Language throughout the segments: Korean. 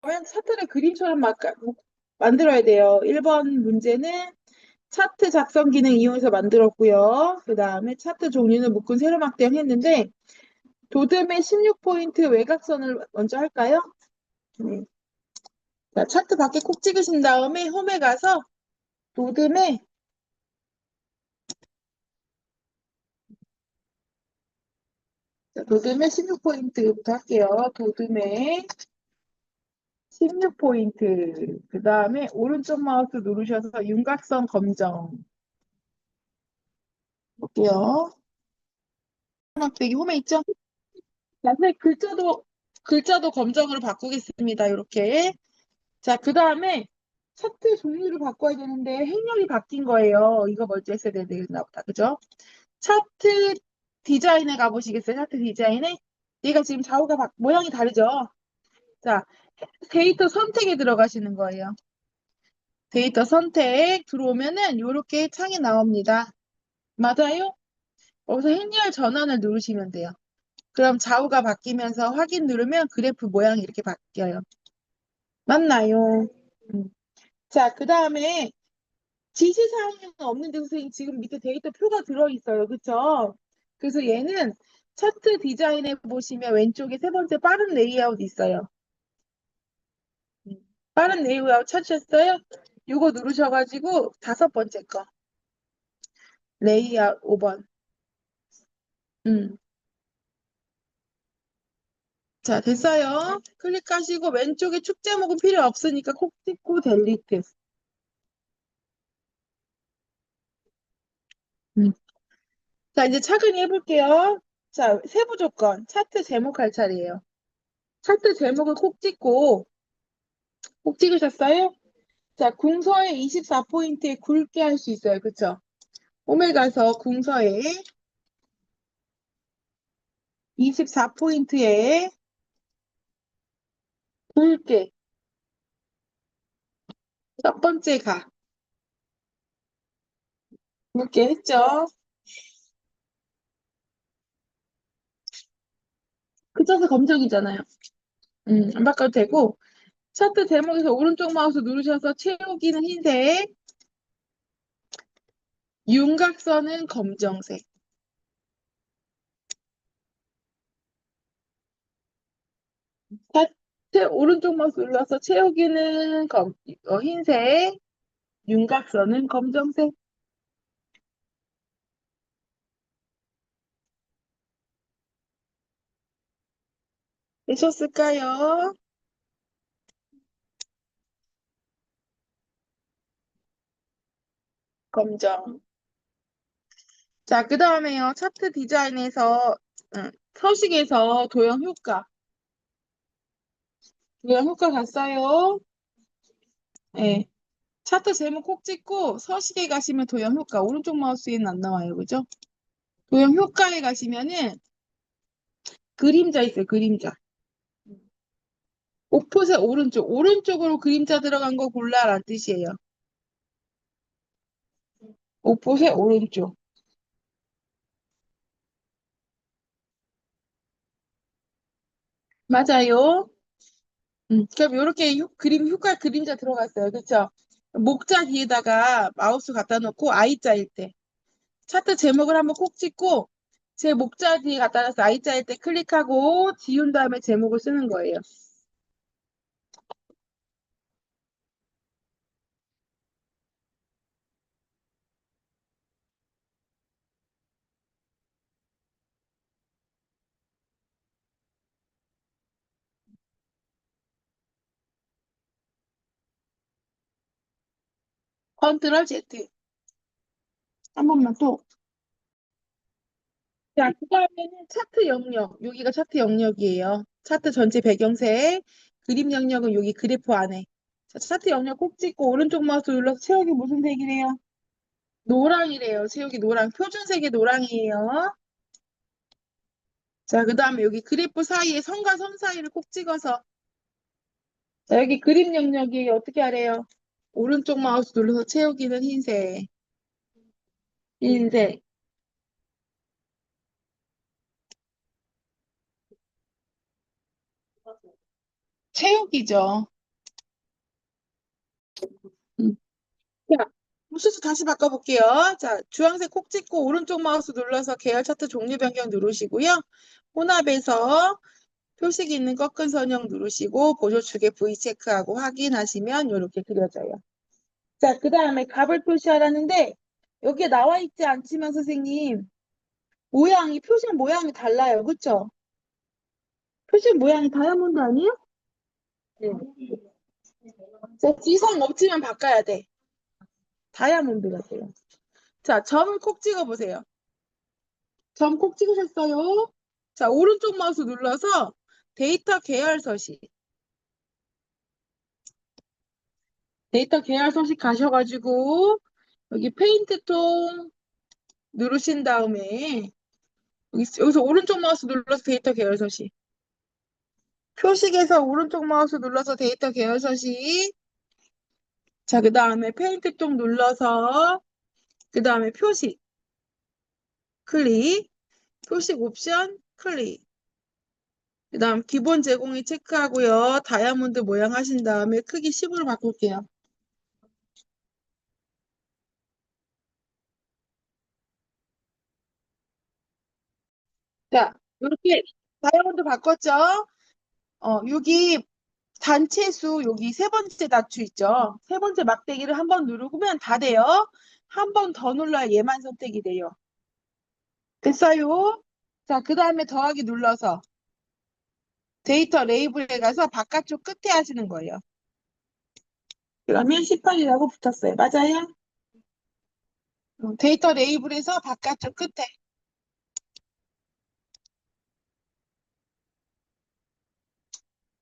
그러면 차트를 그림처럼 막 만들어야 돼요. 1번 문제는 차트 작성 기능 이용해서 만들었고요. 그 다음에 차트 종류는 묶은 세로 막대형 했는데 도듬의 16포인트 외곽선을 먼저 할까요? 네. 자, 차트 밖에 콕 찍으신 다음에 홈에 가서 도듬의 자, 도듬의 16포인트부터 할게요. 도듬의 16포인트. 그 다음에 오른쪽 마우스 누르셔서 윤곽선 검정. 볼게요. 막대기 홈에 있죠? 자, 선생님 글자도, 글자도 검정으로 바꾸겠습니다. 이렇게. 자, 그 다음에 차트 종류를 바꿔야 되는데 행렬이 바뀐 거예요. 이거 먼저 했어야 되나 보다. 그죠? 차트 디자인에 가보시겠어요? 차트 디자인에? 얘가 지금 좌우가 바- 모양이 다르죠? 자, 데이터 선택에 들어가시는 거예요. 데이터 선택 들어오면은 이렇게 창이 나옵니다. 맞아요? 여기서 행렬 전환을 누르시면 돼요. 그럼 좌우가 바뀌면서 확인 누르면 그래프 모양이 이렇게 바뀌어요. 맞나요? 음. 자, 그 다음에 지시사항은 없는데 선생님 지금 밑에 데이터 표가 들어있어요. 그쵸? 그래서 얘는 차트 디자인에 보시면 왼쪽에 세 번째 빠른 레이아웃 있어요. 음. 빠른 레이아웃 찾으셨어요? 요거 누르셔가지고 다섯 번째 거. 레이아웃 5번. 음. 자, 됐어요. 클릭하시고 왼쪽에 축 제목은 필요 없으니까 콕 찍고 델리트. 음. 자, 이제 차근히 해볼게요. 자, 세부 조건. 차트 제목 할 차례예요. 차트 제목을 콕 찍고, 콕 찍으셨어요? 자, 궁서에 24포인트에 굵게 할 수 있어요. 그쵸? 홈에 가서 궁서에 24포인트에 굵게 첫 번째 가. 굵게 했죠? 그쳐서 검정이잖아요. 음, 안 바꿔도 되고, 차트 제목에서 오른쪽 마우스 누르셔서 채우기는 흰색, 윤곽선은 검정색. 차트 오른쪽 마우스 눌러서 채우기는 검, 어, 흰색, 윤곽선은 검정색. 되셨을까요? 검정. 자, 그 다음에요. 차트 디자인에서, 음, 서식에서 도형 효과. 도형 효과 갔어요. 네. 차트 제목 콕 찍고 서식에 가시면 도형 효과. 오른쪽 마우스에는 안 나와요. 그죠? 도형 효과에 가시면은 그림자 있어요. 그림자. 옥폿의 오른쪽. 오른쪽으로 그림자 들어간 거 골라라는 뜻이에요. 옥폿의 오른쪽. 맞아요. 음, 그럼 이렇게 그림 효과 그림자 들어갔어요. 그쵸? 목자 뒤에다가 마우스 갖다 놓고 I자일 때 차트 제목을 한번 콕 찍고 제 목자 뒤에 갖다 놔서 I자일 때 클릭하고 지운 다음에 제목을 쓰는 거예요. 컨트롤 Z. 한 번만 또. 자, 그 다음에는 차트 영역. 여기가 차트 영역이에요. 차트 전체 배경색. 그림 영역은 여기 그래프 안에. 자, 차트 영역 꼭 찍고 오른쪽 마우스 눌러서 채우기 무슨 색이래요? 노랑이래요. 채우기 노랑. 표준색이 노랑이에요. 자, 그 다음에 여기 그래프 사이에 선과 선 사이를 꼭 찍어서 자, 여기 그림 영역이 어떻게 하래요? 오른쪽 마우스 눌러서 채우기는 흰색. 흰색. 채우기죠. 음. 자, 무수수 다시 바꿔볼게요. 자, 주황색 콕 찍고 오른쪽 마우스 눌러서 계열 차트 종류 변경 누르시고요. 혼합에서 표식 있는 꺾은 선형 누르시고 보조축에 V 체크하고 확인하시면 이렇게 그려져요. 자, 그 다음에 값을 표시하라는데 여기에 나와 있지 않지만 선생님 모양이 표식 모양이 달라요. 그쵸? 표식 모양이 다이아몬드 아니에요? 네. 자, 지성 없지만 바꿔야 돼. 다이아몬드가 돼요. 자, 점을 콕 찍어보세요. 점 콕 찍으셨어요? 자, 오른쪽 마우스 눌러서 데이터 계열 서식. 데이터 계열 서식 가셔가지고 여기 페인트 통 누르신 다음에 여기, 여기서 오른쪽 마우스 눌러서 데이터 계열 서식. 표식에서 오른쪽 마우스 눌러서 데이터 계열 서식. 자, 그 다음에 페인트 통 눌러서 그 다음에 표식 클릭, 표식 옵션 클릭. 그 다음 기본 제공이 체크하고요. 다이아몬드 모양 하신 다음에 크기 10으로 바꿀게요. 자, 이렇게 다이아몬드 바꿨죠? 어, 여기 단체 수 여기 세 번째 단추 있죠? 세 번째 막대기를 한 번 누르면 다 돼요. 한 번 더 눌러야 얘만 선택이 돼요. 됐어요? 자, 그 다음에 더하기 눌러서 데이터 레이블에 가서 바깥쪽 끝에 하시는 거예요. 그러면 18이라고 붙었어요. 맞아요? 어, 데이터 레이블에서 바깥쪽 끝에.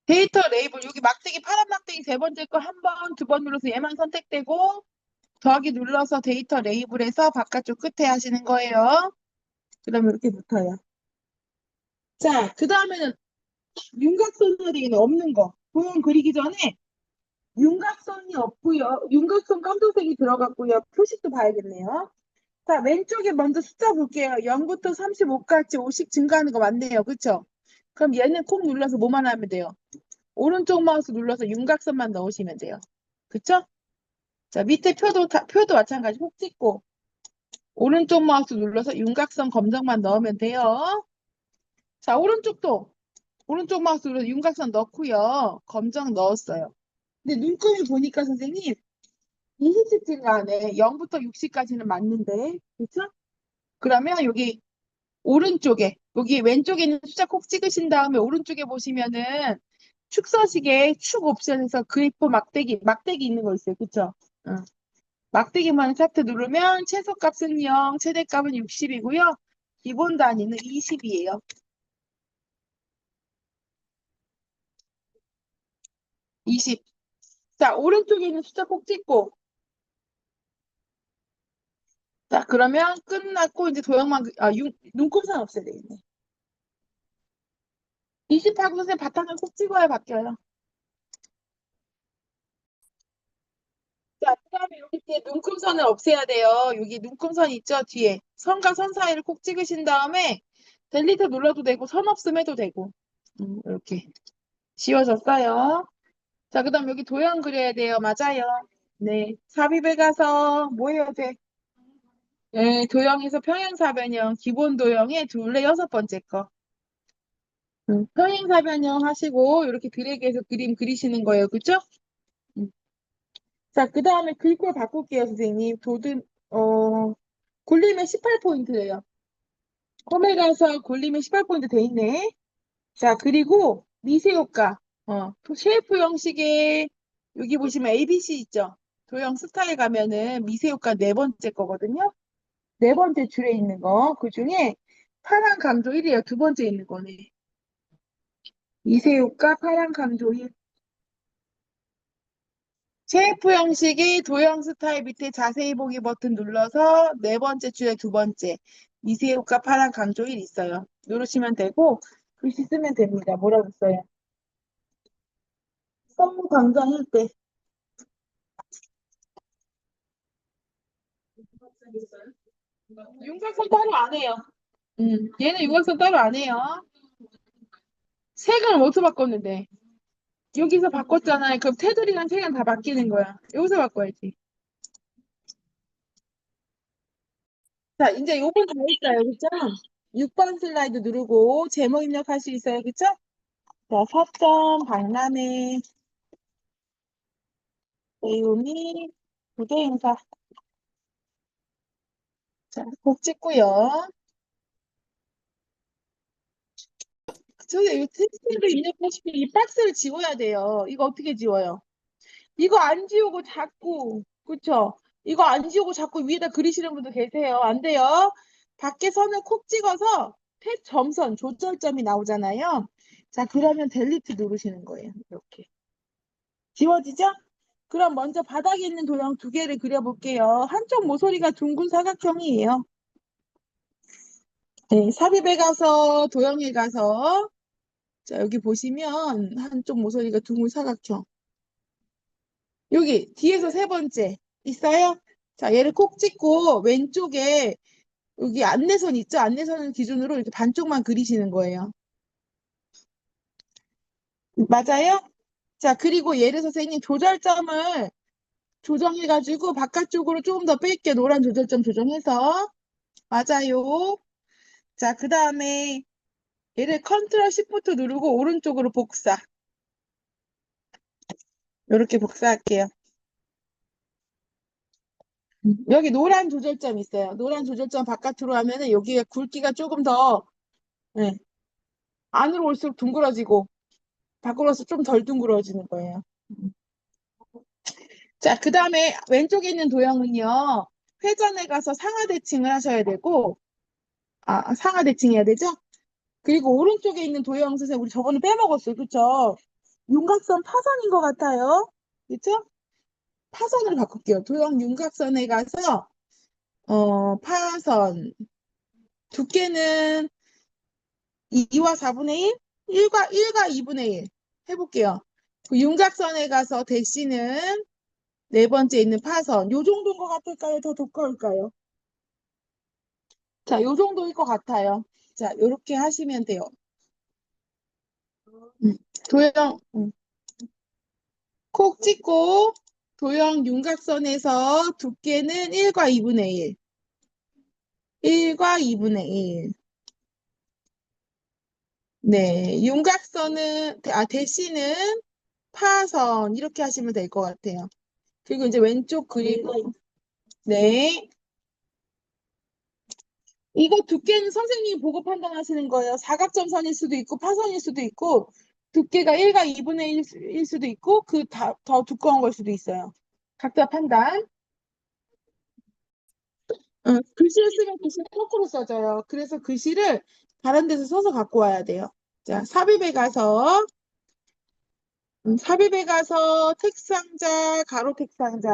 데이터 레이블 여기 막대기 파란 막대기 세 번째 거 한 번, 두 번 눌러서 얘만 선택되고 더하기 눌러서 데이터 레이블에서 바깥쪽 끝에 하시는 거예요. 그다음에 이렇게 붙어요. 자, 그 다음에는 윤곽선이 없는 거. 도형 그리기 전에 윤곽선이 없고요. 윤곽선 깜짝색이 들어갔고요. 표식도 봐야겠네요. 자, 왼쪽에 먼저 숫자 볼게요. 0부터 35까지 5씩 증가하는 거 맞네요. 그쵸? 그럼 얘는 콕 눌러서 뭐만 하면 돼요? 오른쪽 마우스 눌러서 윤곽선만 넣으시면 돼요. 그쵸? 자, 밑에 표도, 다, 표도 마찬가지 콕 찍고 오른쪽 마우스 눌러서 윤곽선 검정만 넣으면 돼요. 자, 오른쪽도 오른쪽 마우스 눌러서 윤곽선 넣고요. 검정 넣었어요. 근데 눈금이 보니까 선생님 20씩 증가하네. 0부터 60까지는 맞는데. 그쵸? 그러면 여기 오른쪽에 여기 왼쪽에 있는 숫자 콕 찍으신 다음에 오른쪽에 보시면은 축서식의 축 옵션에서 그래프 막대기 막대기 있는 거 있어요. 그쵸? 응. 막대기만 차트 누르면 최소값은 0, 최대값은 60이고요. 기본 단위는 20이에요. 20. 자, 오른쪽에 있는 숫자 꼭 찍고. 자, 그러면 끝났고 이제 도형만 그- 아, 유, 눈곱선 없애야 되겠네. 20하고 선생님 바탕을 꼭 찍어야 바뀌어요. 자, 그 다음에 여기 뒤에 눈금선을 없애야 돼요. 여기 눈금선 있죠? 뒤에. 선과 선 사이를 꼭 찍으신 다음에 델리트 눌러도 되고 선 없음 해도 되고. 음, 이렇게. 지워졌어요. 자, 그 다음 여기 도형 그려야 돼요. 맞아요. 네. 삽입에 가서 뭐 해야 돼? 네, 도형에서 평행사변형, 기본 도형의 둘레 여섯 번째 거. 음, 평행사변형 하시고 이렇게 드래그해서 그림 그리시는 거예요. 그죠? 음. 자, 그 다음에 글꼴 바꿀게요, 선생님. 도든, 어, 굴림에 18포인트예요. 홈에 가서 굴림에 18포인트 돼 있네. 자, 그리고 미세 효과. 어, 쉐이프 형식의 여기 보시면 ABC 있죠? 도형 스타일 가면은 미세 효과 네 번째 거거든요. 네 번째 줄에 있는 거. 그 중에 파란 강조 1이에요. 두 번째 있는 거네. 미세 효과 파란 강조 1. 쉐이프 형식의 도형 스타일 밑에 자세히 보기 버튼 눌러서 네 번째 줄에 두 번째 미세 효과 파란 강조 1 있어요. 누르시면 되고 글씨 쓰면 됩니다. 뭐라고 써요? 성무 강좌할 때. 윤곽선 따로 안 해요. 음, 얘는 윤곽선 따로 안 해요. 색을 어디서 바꿨는데? 여기서 바꿨잖아요. 그럼 테두리랑 색은 다 바뀌는 거야. 여기서 바꿔야지. 자, 이제 요번 다 했어요. 그쵸? 6번 슬라이드 누르고 제목 입력할 수 있어요. 그쵸? 자, 서점, 박람회, 배우미, 무대 행사. 자, 꼭 찍고요. 저기 이 텍스트를 입력하시면 이 박스를 지워야 돼요. 이거 어떻게 지워요? 이거 안 지우고 자꾸, 그쵸? 이거 안 지우고 자꾸 위에다 그리시는 분도 계세요. 안 돼요. 밖에 선을 콕 찍어서 탭 점선, 조절점이 나오잖아요. 자, 그러면 델리트 누르시는 거예요. 이렇게. 지워지죠? 그럼 먼저 바닥에 있는 도형 두 개를 그려볼게요. 한쪽 모서리가 둥근 사각형이에요. 네, 삽입에 가서 도형에 가서 자, 여기 보시면 한쪽 모서리가 둥근 사각형. 여기 뒤에서 세 번째 있어요? 자, 얘를 콕 찍고 왼쪽에 여기 안내선 있죠? 안내선을 기준으로 이렇게 반쪽만 그리시는 거예요. 맞아요? 자, 그리고 얘를 선생님 조절점을 조정해가지고 바깥쪽으로 조금 더 뺄게요. 노란 조절점 조정해서. 맞아요. 자, 그 다음에 얘를 컨트롤 시프트 누르고 오른쪽으로 복사. 이렇게 복사할게요. 여기 노란 조절점 있어요. 노란 조절점 바깥으로 하면은 여기가 굵기가 조금 더 네. 안으로 올수록 둥그러지고 밖으로 올수록 좀덜 둥그러지는 거예요. 자, 그 다음에 왼쪽에 있는 도형은요. 회전에 가서 상하 대칭을 하셔야 되고 아, 상하 대칭 해야 되죠? 그리고 오른쪽에 있는 도형 선생님 우리 저번에 빼먹었어요. 그쵸? 윤곽선 파선인 것 같아요. 그쵸? 파선으로 바꿀게요. 도형 윤곽선에 가서 어, 파선 두께는 2와 4분의 1, 1과 1과 2분의 1 해볼게요. 그 윤곽선에 가서 대시는 네 번째 있는 파선. 요 정도인 것 같을까요? 더 두꺼울까요? 자, 요 정도일 것 같아요. 자, 요렇게 하시면 돼요. 음, 도형 음. 콕 찍고 도형 윤곽선에서 두께는 1과 2분의 1. 1과 2분의 1. 네, 윤곽선은 아 대시는 파선 이렇게 하시면 될 것 같아요. 그리고 이제 왼쪽 그리고 네. 이거 두께는 선생님이 보고 판단하시는 거예요. 사각점선일 수도 있고 파선일 수도 있고 두께가 1과 2분의 1 일 수도 있고 그 더 두꺼운 걸 수도 있어요. 각자 판단. 응, 글씨를 쓰면 글씨는 거꾸로 써져요. 그래서 글씨를 다른 데서 써서 갖고 와야 돼요. 자, 삽입에 가서 음, 삽입에 가서 택상자, 가로 택상자.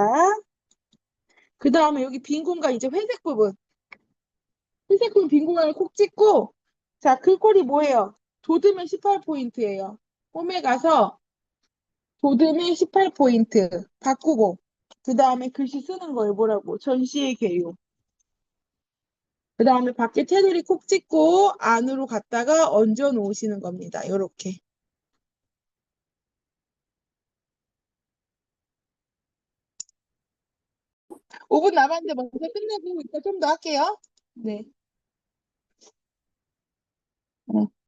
그 다음에 여기 빈 공간 이제 회색 부분. 회색 부분 빈 공간을 콕 찍고 자, 글꼴이 뭐예요? 도드면 18포인트예요. 홈에 가서 도드면 18포인트 바꾸고 그 다음에 글씨 쓰는 거예요. 뭐라고? 전시의 개요. 그 다음에 밖에 테두리 콕 찍고 안으로 갔다가 얹어 놓으시는 겁니다. 요렇게. 오 분 남았는데 먼저 끝내고 이따 좀 더 할게요. 네. 네.